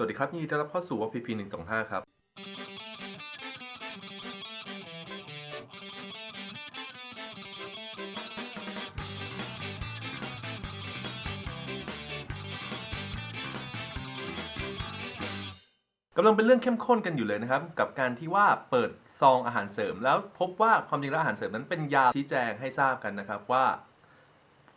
วัสดีครับยินดีต้อนรับเข้าสู่ OPP 125 ครับกำลังเป็นเรื่องเข้มข้นกันอยู่เลยนะครับ กับการที่ว่าเปิดซองอาหารเสริม แล้วพบว่าความจริงแล้วอาหารเสริมนั้นเป็นยาชี้แจงให้ทราบกันนะครับว่า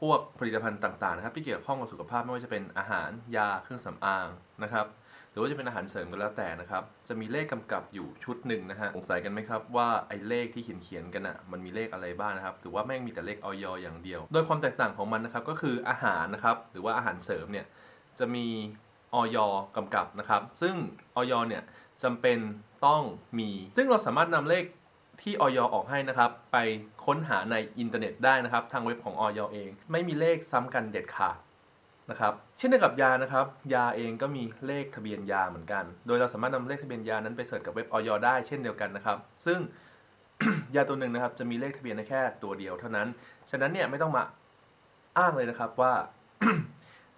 พวกผลิตภัณฑ์ต่างๆนะครับที่เกี่ยวข้องกับสุขภาพไม่ว่าจะเป็นอาหารยาเครื่องสำอางนะครับหรือว่าจะเป็นอาหารเสริมก็แล้วแต่นะครับ จะมีเลขกำกับอยู่ชุดหนึ่งนะฮะสงสัยกันไหมครับว่าไอ้เลขที่เขียนเขียนกันอะมันมีเลขอะไรบ้างนะครับหรือว่าแม่งมีแต่เลขออยอย่างเดียว โดยความแตกต่างของมันนะครับก็คืออาหารนะครับหรือว่าอาหารเสริมเนี่ยจะมีออยกำกับนะครับ ซึ่งออยเนี่ยจำเป็นต้องมี ซึ่งเราสามารถนำเลข ที่ออยออกให้นะครับ ไปค้นหาในอินเทอร์เน็ตได้นะครับ ทางเว็บของออยเอง ไม่มีเลขซ้ำกันเด็ดขาดนะครับเช่นเดียวกับยานะครับ ยาเองก็มีเลขทะเบียนยาเหมือนกัน โดยเราสามารถนำเลขทะเบียนยานั้นไปเสิร์ชกับเว็บออยได้เช่นเดียวกันนะครับ ซึ่งยาตัวหนึ่งนะครับ จะมีเลขทะเบียนแค่ตัวเดียวเท่านั้น ฉะนั้นเนี่ยไม่ต้องมาอ้างเลยนะครับว่า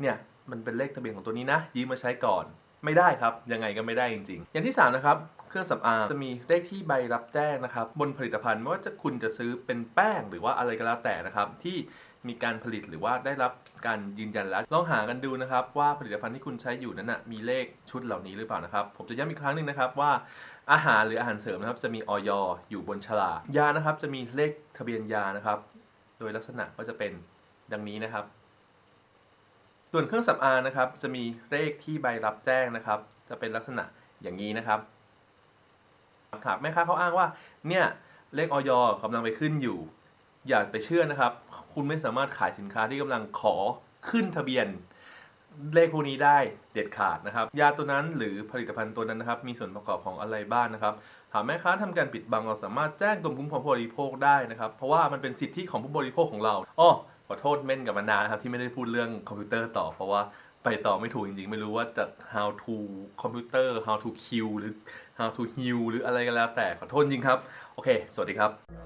เนี่ยมันเป็นเลขทะเบียนของตัวนี้นะยืมมาใช้ก่อน ไม่ได้ครับ ยังไงก็ไม่ได้จริง ๆ อย่างที่สามนะครับ เครื่องสำอางจะมีเลขที่ใบรับแจ้งนะครับ บนผลิตภัณฑ์ไม่ว่าจะคุณจะซื้อเป็นแป้งหรือว่าอะไรก็แล้วแต่นะครับที่มีการผลิตหรือว่าได้รับการยืนยันแล้วลองหากันดูนะครับ ว่าผลิตภัณฑ์ที่คุณใช้อยู่นั้นนะมีเลขชุดเหล่านี้หรือเปล่านะครับ ผมจะย้ำอีกครั้งหนึ่งนะครับว่าอาหารหรืออาหารเสริมนะครับจะมีออยอยู่บนฉลากยานะครับ จะมีเลขทะเบียนยานะครับ โดยลักษณะก็จะเป็นดังนี้นะครับ ส่วนเครื่องสำอางนะครับ จะมีเลขที่ใบรับแจ้งนะครับ จะเป็นลักษณะอย่างนี้นะครับหากแม่ค้าเขาอ้างว่า เนี่ยเลขออยกำลังไปขึ้นอยู่ อย่าไปเชื่อนะครับ คุณไม่สามารถขายสินค้าที่กำลังขอขึ้นทะเบียน เลขพวกนี้ได้เด็ดขาดนะครับ ยาตัวนั้นหรือผลิตภัณฑ์ตัวนั้นนะครับ มีส่วนประกอบของอะไรบ้างนะครับ หากแม่ค้าทำการปิดบังเราสามารถแจ้งกรมคุ้มครองผู้บริโภคได้นะครับ เพราะว่ามันเป็นสิทธิของผู้บริโภคของเราอ้อ ขอโทษเม่นกับมานานครับที่ไม่ได้พูดเรื่องคอมพิวเตอร์ต่อ เพราะว่าไปต่อไม่ถูกจริงๆ ไม่รู้ว่าจะ how to คอมพิวเตอร์ how to kill หรือ how to heal หรืออะไรก็แล้วแต่ขอโทษจริงครับ โอเค สวัสดีครับ